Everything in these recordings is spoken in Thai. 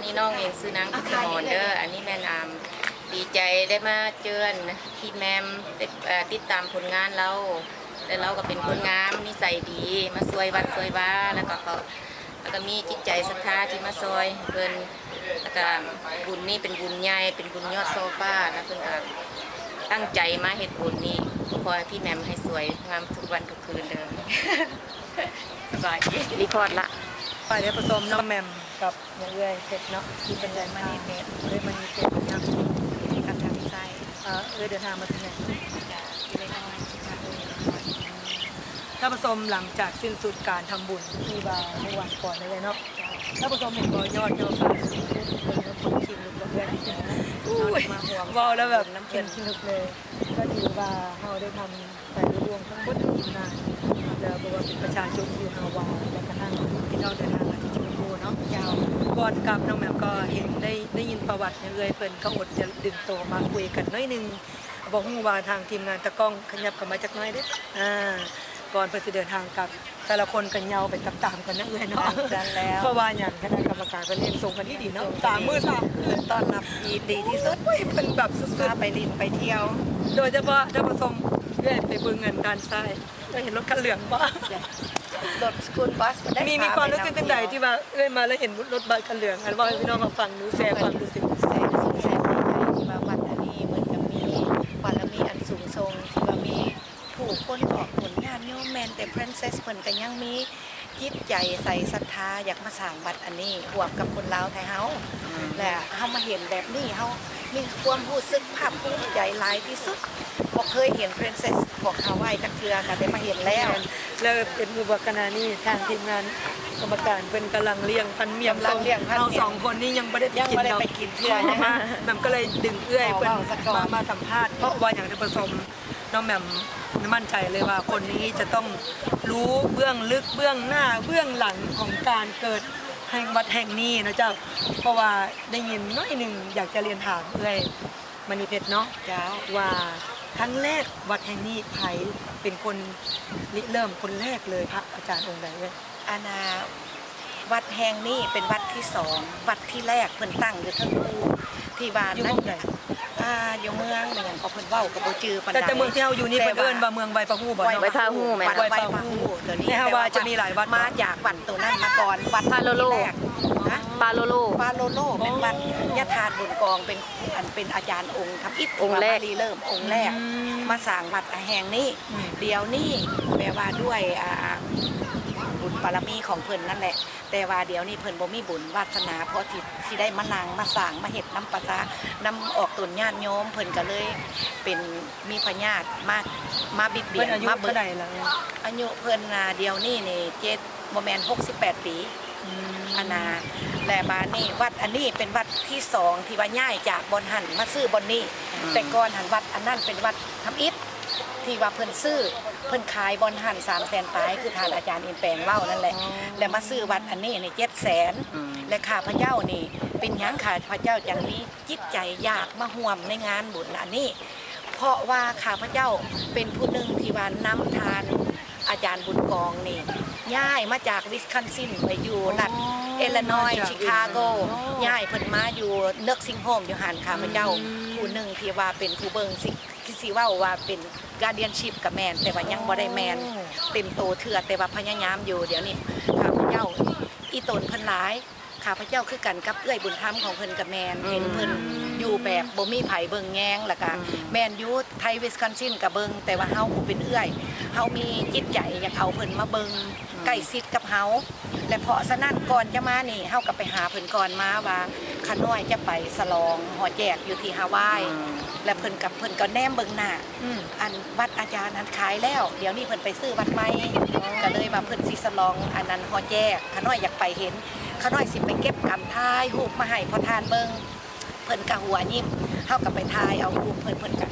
นนี้น้องเองซื้อนางพิสมรเด้ออันนี้แม่นามดีใจได้มาเจอนะพี่แมมได้เอ่อติดตามผลงานเราแต่เราก็เป็นคนงามนิสัยดีมาซวยวัดซวยบ้าแล้วก็เขาแล้วก็มีจิตใจศรัทธาที่มาซอยเพิ่นแล้วก็บุญนี่เป็นบุญใหญ่เป็นบุญยอดโซฟาแล้วเพิ่นก็ตั้งใจมาเฮ็ดบุญนี้ขอให้พี่แมมให้สวยงามทุกวันทุกคืนเด้อสบายดีรีพอร์ตละไปเดี๋ยวผสมน้ำแหมม กับเนื้อเอื้อยเผ็ดเนาะที่เป็นแรงมานีเผ็ดเลยมานีเผ็ดนะกับทางไส้เอ่อเอื้อยเดินทางมาถึงไหนจะเล็กน้อยค่ะถ้าผสมหลังจากสิ้นสุดการทำบุญที่บาร์เมื่อวันก่อนนี่เลยเนาะถ้าผสมเห็นบอยอดเจ้าฟ้าสูงขึ้นคนก็คนชิมลุกแล้วเพื่อนอุ้ยเว้าแล้วแบบน้ำเค็มลึกเลย ก็ถือว่าเราได้ทำแต่รวมทั้งหมดทีมงานจะบอกว่าเป็นประชาชนที่ฮาวายและกระทั่งพี่น้องเดินทางมาที่ชุมพู เนาะยาวก่อนกลับน้องแหม่มก็เห็นได้ได้ยินประวัติเนี่ยเลยเพิ่นก็อดจะดึงตัวมาคุยกันหน้อยหนึงบอกฮู้ว่าทางทีมงานตะกล้องขยับเข้ามาจากหน้อยเด้ออ่าก่อนเพิ่นสิเดินทางกลับ แต่ละคนกันเหยาวไปตามๆกันนะเอ้ยเนาะจันแล้วเพราะว่าอย่างคณะกรรมการเพิ่นเรียนส่งกันที่ดีเนาะสามมื้อสามคืนต้อนรับดีดีที่สุดเฮ้ยเพิ่นแบบสุดพาไปลินไปเที่ยวๆโดยเฉพาะท่านผู้ชมเอ้ยไปเบิ่งเงินด้านซ้ายก็เห็นรถคันเหลืองบ่ รถสกูลบัสได้มีมีความรู้สึกจังใดที่ว่าเอ้ยมาแล้วเห็นรถบัสคันเหลืองอันว่าให้พี่น้องมาฟังดูแชร์ความรู้สึกแสนสุขแสนดีใจที่ว่าวัดอันนี้เหมือนกับมีบารมีอันสูงทรงที่ว่ามีผู้คนออกผลงานโยมแมนแต่พรินเซสเพิ่นก็ยังมีจิตใจใส่ศรัทธาอยากมาสร้างวัดอันนี้รวมกับคนลาวไทยเฮาและเฮามาเห็นแบบนี้เฮามีความรู้สึกภาคภูมิใจหลายที่สุดบ่เคยเห็น พรินเซสของฮาวายจักเทื่อก็ได้มาเห็นแล้ว แล้วเป็นอุปกรณ์นี่ทางทีมงานกรรมการเป็นกำลังเลี้ยงพันเมียมกำลังเลี้ยงพันเมี่ยมเราสองคนนี่ยังไม่ได้ยังบ่ได้เนาะไปกินเทื่อนะมามันก็เลยดึงเอื้อยเอาเพิ่นเว้าซะก่อน มามาสัมภาษณ์เพราะว่าอย่างที่ผสมน้องแหม่มมั่นใจเลยว่าคนนี้จะต้องรู้เบื้องลึกเบื้องหน้าเบื้องหลังของการเกิดแห่งวัดแห่งนี้นะเจ้าเพราะว่าได้ยินน้อยหนึ่งอยากจะเรียนถามเอื้อยมณีเพชรเนาะ เจ้า ว่า ครั้งแรกวัดแห่งนี้ไผเป็นคนริเริ่มคนแรกเลยพระอาจารย์องค์ใดเว้ยอาณาวัดแห่งนี้เป็นวัดที่สองวัดที่แรกเพิ่นตั้งอยู่ทั้งคูที่บ้านอยู่นั่เมืนองใดอ่าอยู่เมืองเหมือนก็เพิ่นเว้ากับบ่จือปานใดแต่แต่เมืองที่เฮาอยู่นี่เพิ่นเอิ้นว่าเมืองใบปะฮู้บ่เนาะ ไว้ท่าหู้แม่นวัดบ่ไว้พระหูเดี๋ยวนี้ในฮาวายจะมีหลายวัด มาจากวัดตัวนั้นมาก่อนวัดปาโลโลที่แรกนะ ปาโลโล ปาโลโลเป็นวัดยะทานบุญกองเป็นอันเป็นอาจารย์องค์ทำอิฐองค์แรกที่ว่ามารีเริ่มองค์แรก มาสร้างวัดแห่งนี้อืมเดี๋ยวนี้แปลว่าด้วยอ่าบุญบารมีของเพิ่นนั่นแหละ แต่ว่าเดี๋ยวนี้เพิ่นบ่มีบุญวาสนาเพราะที่ที่ได้มานั่งมาสร้างมาเฮ็ดน้ำประสานำออกตนญาติโยมเพิ่นก็เลยเป็นมีพญาติมามาบิดเบีเพิ่ยนนอายุมาเบิเท่าดใดแล้วอายุเพิ่นน่ะเดี๋ยวนี้นี่เจ็ดบ่แม่น68ปี อานาและบานนี้วัดอันนี้เป็นวัดที่สองที่ว่าย้ายจากบอนหันมาซื้อบอนนี้อืมแต่ก่อนหันวัดอันนั้นเป็นวัดทำอิฐที่ว่าเพิ่นซื้อเพิ่นขายบอนหัน3แสนปลายคือทานอาจารย์อินแปลงเล่านั่นแหละแล้วมาซื้อวัดอันนี้นี่7แสนอืมและข้าพเจ้านี่เป็นหยังข้าพเจ้าจังมีจิตใจอยากมาห่วมในงานบุญอันนี้ เพราะว่าข้าพเจ้าเป็นผู้หนึ่งที่ว่านำทาน อาจารย์บุญกองนี่ย้ายมาจากวิสคันซินไปอยู่รัฐเอลนอยชิคาโกย้ายเพิ่นมาอยู่เนิร์กซิงโฮมอยู่หันข้าพเจ้าผู้หนึ่งที่ว่าเป็นผู้เบิงสิที่สิเว่าว่าเป็นการเดียนชิพกับแมนแต่ว่ายังบ่ได้แมนเต็มโตเถื่อแต่ว่าพยายามอยู่เดี๋ยวนี้ข้าพเจ้าอีตนเพิ่นหลาย ข้าพเจ้าคือกันกับเอื้อยบุญธรรมของเพิ่นกับแมนเห็นเพิ่นอยู่แบบบ่มีไผเบิ่งแยงแล้วก็แมนยูไทยวิสคอนซินกับเบิงแต่ว่าเฮาผู้เป็นเอื้อยเฮามีจิตใจอยากเอาเพิ่นมาเบิงใกล้ชิดกับเฮาและเพราะฉะนั้นก่อนจะมานี่เฮาก็ไปหาเพิ่นก่อนมาว่าขาน้อยจะไปสลองหอแจกอยู่ที่ฮาวาย และเพิ่นกับเพิ่นก็แนมเบิงหน้าอืมอันวัดอาจารย์นั้นขายแล้ว เดี๋ยวนี้เพิ่นไปซื้อวัดใหม่ก็เลยมาเพิ่นสิสลองอันนั้นหอแจกขาน้อยอยากไปเห็น ขาน้อยสิไปเก็บกำทายรูปมาให้พอทานเบิงเพิ่นกะหัวยิ้มเฮากับไปทายเอารูปเพิ่นเพิ่นกะ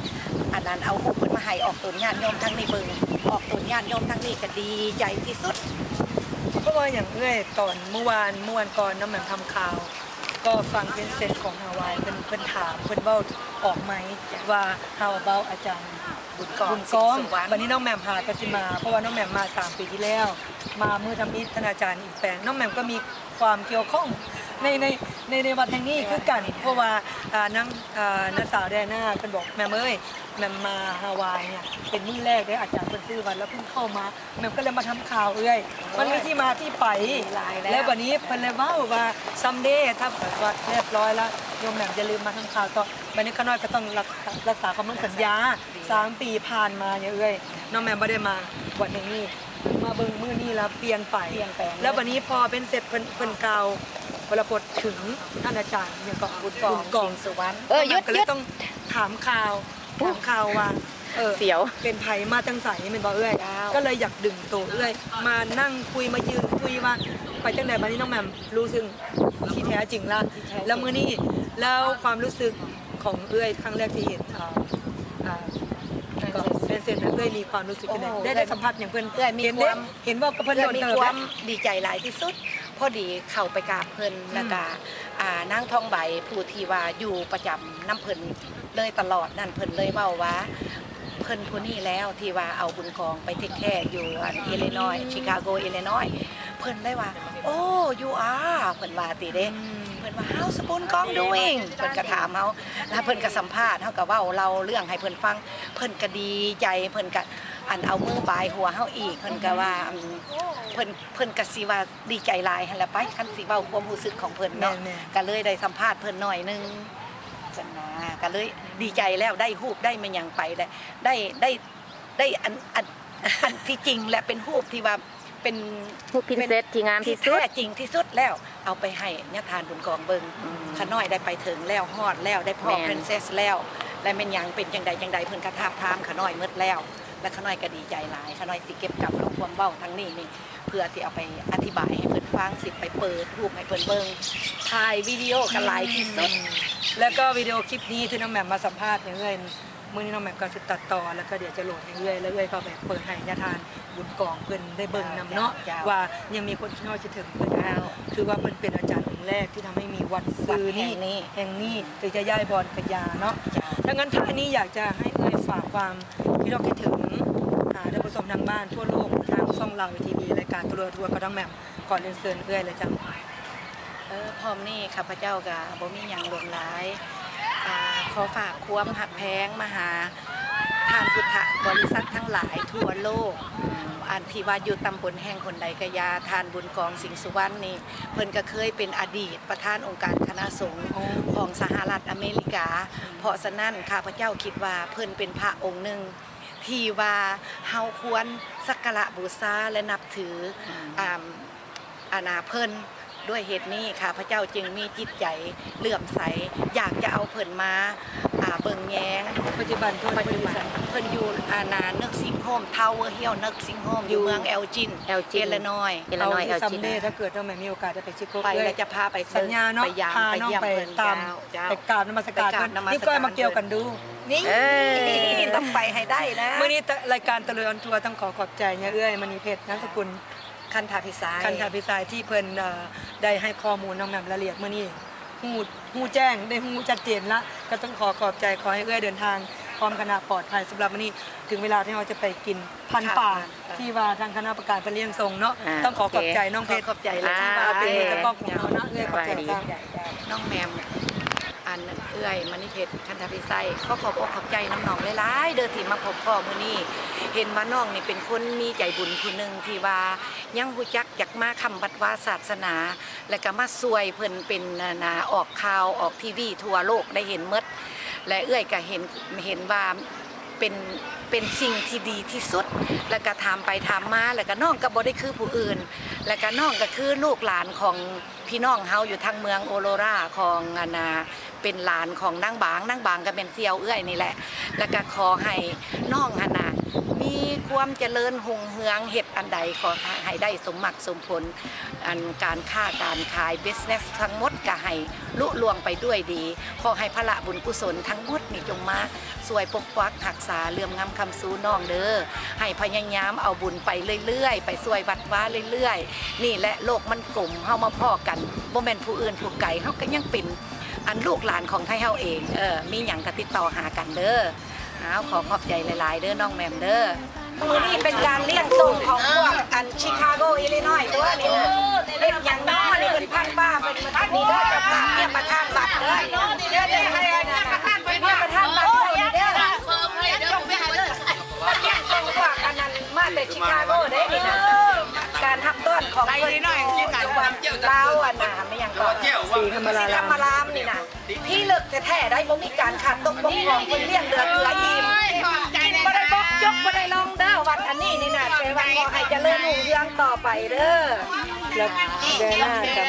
อันนั้นเอารูปเพิ่นมาให้ออกตนญาติโยมทั้งนี้เบิงออกตนญาติโยมทั้งนี้ก็ดีใจที่สุดเพราะว่าอย่างเอ้ยตอนเมื่อวานเมื่อวานก่อนน้ำแหม่มทำข่าว ก็ฟังเป็นเซนของฮาวายเป็นเพิ่นถามเพิ่นเว้าออกไหมว่า how about อาจารย์ บุญกองบุญกองสิริสุวรรณวันนี้น้องแหม่มหากสิมา เพราะว่าน้องแหม่มมาสามปีที่แล้ว มามือทำอิฐท่านอาจารย์อีกแปลงน้องแหม่มก็มีความเกี่ยวข้องในในในในวัดแห่งนี้คือกัน เพราะว่าอ่านางอ่านางสาวแดน่าเพิ่นบอกแม่เอ้ยแม่มาฮาวายเนี่ยเป็นมื้อแรกเลยอาจารย์เพิ่นซื้อวันแล้วเพิ่งเข้ามาแม่ก็เลยมาทำข่าวเอ้ยมันมีที่มาที่ไปแล้ววันนี้เพิ่นเลยเว้าว่าซัมเดย์ถ้าเกิดว่าเรียบร้อยแล้ว โยมแหม่มอย่าลืมมาทำข่าวต่อวันนี้ข้าน้อยก็ต้องรักรักษาคำมั่นสัญญาสามปีผ่านมาเนี่ยเอ้ยน้องแหม่มบ่ได้มาวัดแห่งนี้มาเบิ่งมื้อนี้แล้วเปลี่ยนไปเปลี่ยนแปลงแล้ววันนี้พอเป็นเสร็จเพิ่นเพิ่นกล่าววรพจน์ถึงท่านอาจารย์เนี่ยก็บุญกองกองสุวรรณเออหยุดก็หเลยุยดต้องถามข่าวถามข่าวว่าเออเสียวเป็นไผมาจังใสแมันบ่เอ้ยเจ้าก็เลยอยากดึงตัวเอ้ยมานั่งคุยมายืนคุยว่าไปจังไดบัดนี้น้องแหม่มรู้ซึ่งที่แท้จริงละแล้วมื้อนี้ แล้วความรู้สึกของเอ้ยครั้งแรกที่เห็นอ่าอ่าก็เป็นเสร็จแล้วเอ้ยมีความรู้สึกยังไงโอ้ได้ได้สัมผัสอย่างเพิ่นเอ้ยมีเห็นคเด้วาม เห็นว่าเพิ่นเพื่โดอนนมีเติบความนะดีใจหลายที่สุด พอดีเข้าไปกราบเพิ่นแล้วก็อ่านางทองใบผู้ที่ว่าอยู่ประจำน้ำเพิ่นเลยตลอดนั่นเพิ่นเลยเว้าว่าเพิ่นผู้นี้แล้วที่ว่าเอาบุญกองไปเทคแค่อยู่อันอิลลินอยชิคาโกอิลลินอยเพิ่นได้ว่า โอ้ยูอาเพิ่นว่าติเด้ เพิ่นว่า how's บุญกอง doing เพิ่นก็ถามเฮาแล้วเพิ่นก็สัมภาษณ์เฮาก็เว้าเราเรื่องให้เพิ่นฟัง เพิ่นก็ดีใจเพิ่นก็อันเอามือบายหัวเฮาอีก เพิ่นก็ว่าอืมเพิ่นเพิ่นก็สิว่าดีใจหลายหั่นแหละไปคันสิเว้าความรู้สึกของเพิ่นเนาะแม่ๆก็เลยได้สัมภาษณ์เพิ่นหน่อยหนึงจังนะก็เลยดีใจแล้วได้รูปได้มันหยังไปแล้วได้ได้ได้อันอันอันที่จริงและเป็นรูปที่ว่า เป็นฮูกพินเซสที่งามที่สุดแท้จริงที่สุดแล้วเอาไปให้ญาทานบุญกองเบิงอืมขาน้อยได้ไปถึงแล้วฮอดแล้วได้พ่อแม่นเพนเซสแล้ว และเป็นหยังเป็นจังใดจังใดเพิ่นกระทาบทามขาน้อยหมืดแล้ว และขาน้อยก็ดีใจหลายขาน้อยสิเก็บกลับเอาความเบ้าทั้งนี้นี่เพื่อที่เอาไปอธิบายให้เพิ่นฟังสิไปเปิดรูปให้เพิ่นเบิงถ่ายวิดีโอกันหลายที่สุดแล้วก็วิดีโอคลิปนี้ที่น้องแหม่มมาสัมภาษณ์อย่าง เอ้ยมื้อนี้น้องแหม่มก็จะตัดต่อแล้วก็เดี๋ยวจะโหลดให้เอ้ยแล้วเอ้ยก็แบบเปิดให้ญาติทานบุญกองเพิ่นได้เบิ่งนำเนาะจ้าว่ายังมีคนที่น้อยจะถึงเพิ่นจ้าคือว่าเพิ่นเป็นอาจารย์องค์แรกที่ทำให้มีวัดซื้อนี่วัดแห่งนี้แห่งนี้ถึงจะย้ายบอลกระยาเนาะดังนั้นท่านนี้อยากจะให้เอ้ยฝากความที่เราคิดถึงหาท่านผู้ชมทางบ้านทั่วโลกทางช่องเราทีวีรายการตัวทัวร์ก็ต้องแหม่มก่อนเรียนเชิญเอ้ยเลยจ้ะเออพร้อมนี่ข้าพเจ้าก็บ่มีหยังหลวงหลายอ่า ขอฝากความหักแพงมาหาทานพุทธบริษัททั้งหลายทั่วโลกอันที่ว่าอยู่ตำบลแห่งคนใดกะยาทานบุญกองสิงห์สุวรรณนี่เพิ่นก็เคยเป็นอดีตประธานองค์การคณะสงฆ์ของสหรัฐอเมริกา เพราะฉะนั้นข้าพเจ้าคิดว่าเพิ่นเป็นพระองค์หนึ่งที่ว่าเฮาควรสักการะบูชาและนับถืออ่าอาณาเพิ่น ด้วยเหตุนี้ค่ะพระเจ้าจึงมีจิตใจเลื่อมใส อยากจะเอาเพิ่นมาอ่าเบิ่งแยงปัจจุบันทั่วปัจบจุริบัษันทเพิ่นอยู่อาณาเนึกซิงโฮมทาวเวอร์เฮีลเนึกซิงโฮมอยู่เมืองเอลจินเอลจินเอลนอยเอลนอยเอที่ลซัมจินเดย์ถ้าเกิดเราไม่มีโอกาสได้ไปชิโก้ไปเลแล้วยจะพาไปสัญญาเนาะไปยามพาไปน้องเยี่ยมไปเพิ่นตามเจ้า ไปกราบนมัสการไปกราบนมัสการ นี่ก็มาเกี่ยวกันดู นี่เอ้ย ต้องไปให้ได้นะ เมื่อนี้รายการตะลุยออนทัวร์ต้องขอขอบใจเนี่ยเอื้อยมณีเพชรนามสกุล คันธาพิสายคันธาพิสายที่เพิ่นเอ่อได้ให้ข้อมูลน้องแหม่มรายละเอียดเมื่อนี้ฮู้ฮู้แจ้งได้ฮู้ชัดเจนละก็ต้องขอขอบใจขอให้เอื้อยเดินทางพร้อมคณะปลอดภัยสำหรับวันนี้ถึงเวลาที่เราจะไปกินพันป่าที่ว่าทางคณะประกาศเป็นเลี้ยงทรงเนาะอ่าต้องขอขอบใจน้องขเพอชรขอบใจเลยที่ว่าเป็นมือกระป๋องของเราเนาะเอื้อยขอบใจจ้าน้องแมม อันเอื้อยมณิเพชรคันธาพิไซเขาขอบอกขอบใจน้ำน้องหลายๆเด้อที่มาพบพ่อมือนี้เห็นว่าน้องนี่เป็นคนมีใจบุญผู้หนึ่งที่ว่ายังหูจักอยากมาคำบัดว่าศาสนา และก็มาซวยเพิ่นเป็นนาออกข่าวออกทีวีทั่วโลกได้เห็นหมดและเอื้อยก็เห็นเห็นว่าเป็นเป็นสิ่งที่ดีที่สุด แล้วก็ถามไปถามมา แล้วก็น้องก็บ่ได้คือผู้อื่น แล้วก็น้องก็คือลูกหลานของพี่น้องเฮาอยู่ทางเมืองโอโรราของอนา เป็นหลานของนางบางนางบางก็เป็นเซียวเอื้อยนี่แหละ แล้วก็ขอให้น้องอานามีความเจริญหุงเฮืองเฮ็ดอันใดขอให้ได้สมหมักสมผลอันการค้าการขาย business ทั้งหมดก็ให้ลุล่วงไปด้วยดี ขอให้พระบุญกุศลทั้งหมดนี่จงมาสวยปกปักหักษาเลื่อมงำคำสู้น้องเด้อให้พยายามเอาบุญไปเรื่อยๆ ไปสวยวัดว้าเรื่อยๆ นี่แหละโลกมันกลมเฮามาพ่อกันบ่แม่นผู้อื่นผู้ไกลเฮาก็ยังเป็น อันลูกหลานของไทยเฮาเองเออมีหยังก็ติดต่อหากันเด้อเอาขอขอบใจหลาย ๆ เด้อน้องแมมเด้อมือนี่เป็นการเลี้ยงส่งของพวกอันชิคาโกอิลลินอยตัวนี้นะเล็กอย่างน้อนี่เป็นพันป้าเป็นมานี่เด้อเจ้าเนี่ยประธานบัตรเด้อเดี๋ยวเดี๋ยวให้เนี่ยประธานเนี่ยประธานบัตรเด้อเด้อเนี่ยส่งฝากอันนั้นมาแต่ชิคาโกได้นี่นะ การทับต้นของเพิ่นอยู่ลาวอันน่ะไม่ยังก่อนสีธรรมราธรรารมรามนี่นะพี่เลิกแท้ๆได้บ่มีการขาดตกบกพร่องเพิ่นเลี้ยงเดือเดืออิ่มกินบ่ได้บกจกบ่ได้ลองเด้อวัดอันนี้นี่นะแต่ว่าขอให้เจริญรุ่งเรืองต่อไปเด้อ แล้วแดน่ากับ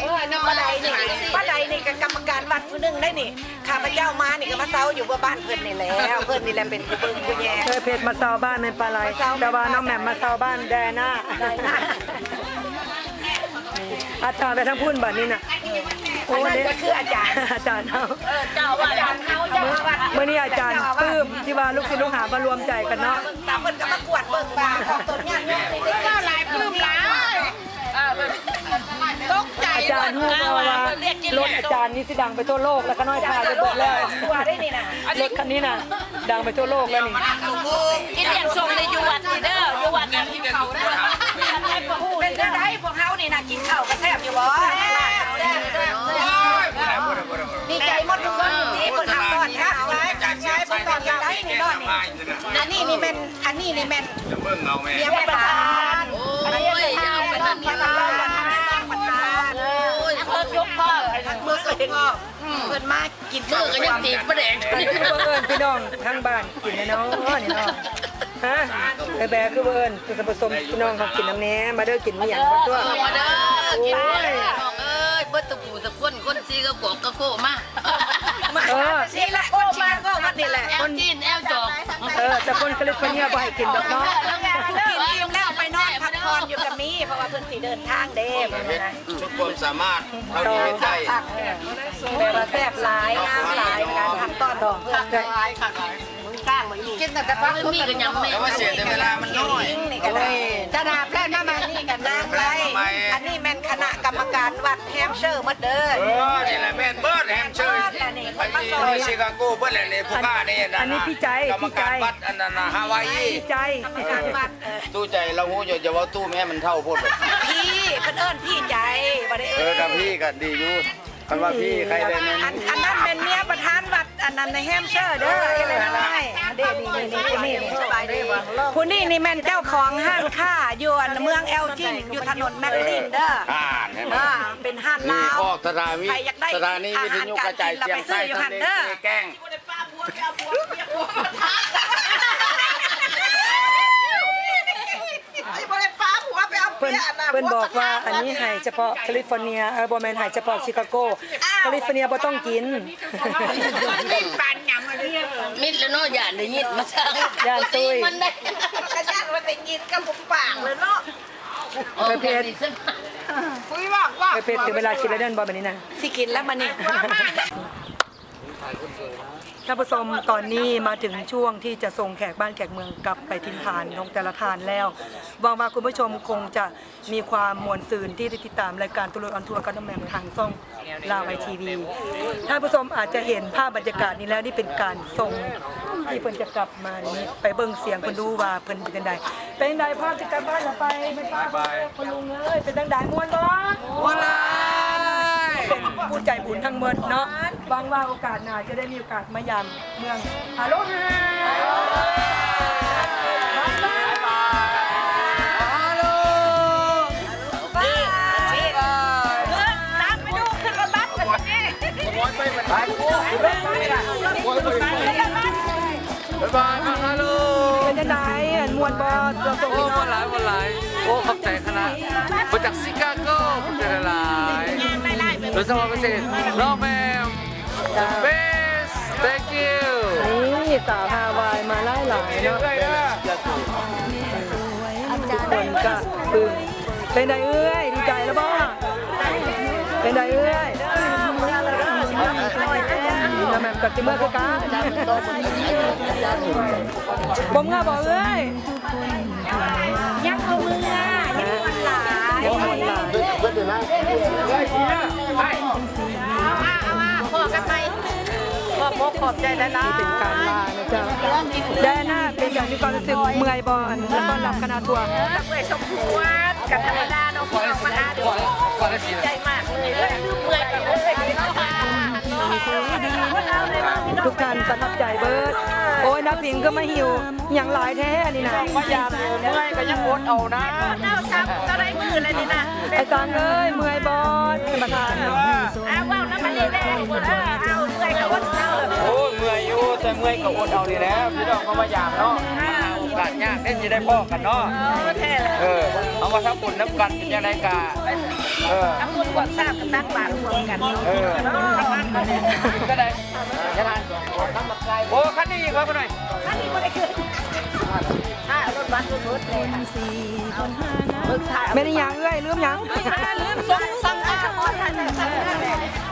เออนี่ป้าใดนี่ป้าใดนี่ก็กรรมการวัดผู้หนึงได้นี่ข้าพเจ้ามานี่ก็มาเซาอยู่บ่บ้านเพิ่นนี่แหล้วเพิ่นนี่แหละเป็นผู้เบิ่งผู้แย่ เคยเพจมาเซาบ้านในปลาไหลแต่ว่าน้องแหม่มมาเซาบ้านแดน่าได้นะอาจารย์ไปทั้งพุ่นบัดนี้น่ะอันนั้นก็คืออาจารย์อาจารย์เฮาเจ้าอาจารย์เฮาเจ้าวัดเมื่อนี้อาจารย์ปลื้มที่ว่าลูกศิษย์ลูกหามารวมใจกันเนาะ ตามเพิ่นก็มากวดเบิ่งบาของต้ารถอาจารย์นี่สิดังไปทั่วโลกแล้วก็น้อยพาไปเบิดแล้วตัวได้นี่นะรถคันนี้นะดังไปทั่วโลกแล้วนี่กินอย่างทรงในยูวัดเด้ออยู่วัดนั่นเขาเด้อเป็นจังได้พวกเฮานี่นะกินข้าวก็แซ่บอยู่บ่ดีใจหมดทุกคนนี่เพิ่นทำก่อนครับไว้จัดไว้เพิ่นก่อนจังได้นี่เนาะนี่อันนี้นี่แม่นอันนี้นี่แม่นจะเบิ่งเอาแม่เมียประธา พิ่นมากินมือก็ยังตีประเด็นอันนี้คือบังเอิญพี่น้องทั้งบ้านกินนะเนาะนี่เนาะฮะไอ้แบกคือบังเอิญคือผสมพี่น้องเขากินน้ำแหน่มาเด้อกินมีหยังบ่ตัวมาเด้อกินเด้อน้องเอ้ยเบิดตะปูตะก้นก้นซีก็กอกกะโก้มาเออนี่แหละคนชิคาโกวัดนี่แหละแอลจีนแอลจอกเออแต่คนแคลิฟอร์เนียบ่ให้กินดอกเนาะ อนพักผ่อนอยู่กับมีเพราะว่าเพิ่นสิเดินทางเด้เพิ่นนะทุกความสามารถเท่าที่เป็นได้แต่ว่าแซ่บหลายงามหลายการทำต้อนเพิ่นแต่กินแต่แต่พักมีก็ยังไม่แต่ว่าเสียแต่เวลามันน้อยนี่ก็ได้จะดาบแล้วมามานี่กันนางไรอันนี้แม่นคณะก รรมการวัดแฮมเชอร์หมดเด้อ เออนี่แหละแม่นเบิร์ดแฮมเชอร์ไปที่ชิคาโกเบิร์ดแหละในภูเขาเนี่ยนะอันนี้พี่ใจกรรมพี่ใจ การวัดอันนั้นนะฮาวายพี่ใจการวัดเออตู้ใจเราหูอย่าว่าตู้แม่มันเท่าพูดพี่เพิ่นเอิ้นพี่ใจบ่ได้เอเอิ้อนกับพี่ก็ดีอยู่คันว่าพี่ใครได้แม่อันอันนั้นเป็นเมียประธานวัด อันนั้นในแฮมเชอร์เด้ออะไรนะน้อยเด้นี่นี่นี่นี่นี่ผู้นี่นี่แม่นเจ้าของห้างค้าอยู่อันเมืองเอลจินอยู่ถนนแมคลินเด้ออ่านเห็นไหมอ่าเป็นห้านนี่ลาวออกสถานีใครอยากได้สถานีวิทยุกระจายเสียงใต้ทะเลแกล้ง เพิ่นเพิ่นบอกว่าอันนี้ให้เฉพาะแคลิฟอร์เนียเออบ่แม่นให้เฉพาะชิคาโกแคลิฟอร์เนียบ่ต้องกินมิดแล้วเนาะอย่าได้ยินมาสร้างย่านตุ้ยมันได้กระชากมันได้ยินกับผมปากเลยเนาะไปเพจไปเพจถึงเวลากินแล้วเดินบ่แบบนี้นะสิกินแล้วมันนี่ ท่านผู้ชมตอนนี้มาถึงช่วงที่จะส่งแขกบ้านแขกเมืองกลับไปทิ้งทานของแต่ละทานแล้วหวังว่าคุณผู้ชมคงจะมีความมวลซื่นที่ได้ติดตามรายการตุลออนทัวร์กันน้ำแมงทางช่องลาวไอทีวีท่านผู้ชมอาจจะเห็นภาพบรรยากาศนี้แล้วนี่เป็นการส่งที่เพิ่นจะกลับมานี้ไปเบิ่งเสียงเพิ่นดูว่าเพิ่นเป็นจังไดเป็นจังไดภาพที่กลับบ้านแล้วไปไม่ไปคุณลุงเอ้ยเป็นจังไดม่วนบ่ม่วนหลายเป็น ผู้ใจบุญทั้งหมดเนาะหวังว่าโอกาสหน้าจะได้มีโอกาสมายามเมืองฮัลโหลฮาเป็นจังไดอันม่วนบ่เราส่งโอ้พี่น้วัองนหลายวันหลายโอ้ขอบใจคณะมาจากชิคาโกขอบใจหลายโดยเฉพาะพิเศษน้องแมมเบส thank you นี่สาวฮาวายมาหลายหลายๆเนาะทุกคนก็ปึ้งเป็นไดเอ้ยดีใจแล้วบ่เป็นไดเอ้ยน้ำแม่กับจิเมื่อคือกันบ่งาบ่เอ้ยยังเอามืออะยังมันหลา ยยังมวนหลายพ่อกันไปพ่อพกขอบใจแล้วนะเป็นการลานะจ๊ะได้หน้าเป็นอย่างมีความรู้สึกเมื่อยบอันแล้วก็รับคณะทัวร์เมื่อชมพวนกับธรรมดาเนาะเอาพี่น้องมาหาด้ด้สิใจมากเลยเมื่อยกันเลยเนาะค่ะทุกท่านประทับใจเบิร์ด โอ้ยนักพิงก็มาหิวอย่างหลายแท้อันนี้นะพยายามเมื่อยก็ยังอดเอานะเน่าซ้ำก็ได้มือเลยนี่นะไอ้ตังเอ้ยเมื่อยบอสประธานเอ้าวว้าวน้ำมันนี่แน่หมดเอาเมื่อยกับวันเช้าเลยโอ้เมื่อยอยู่แต่เมื่อยก็อดเอานี่แหล้วพี่น้องเขามายามเนาะโอกาสยากได้สิได้พ่อกันเนาะเออเอามาทับบุญน้ำกันเป็นยังไงกะเออทั้งหมดกว่าทราบกันตั้งบาทรวมกันเออก็ได้ยังไงโอ้ คันนี้อีกว่าคนหน่อยอันนี้ไม่ได้คือถ้ารถบัสรถรถเลยเบิกถ่ายไม่ได้หยังเอ้ยลืมหยังลืมส่งสั่งอาขอท่านสั่งอา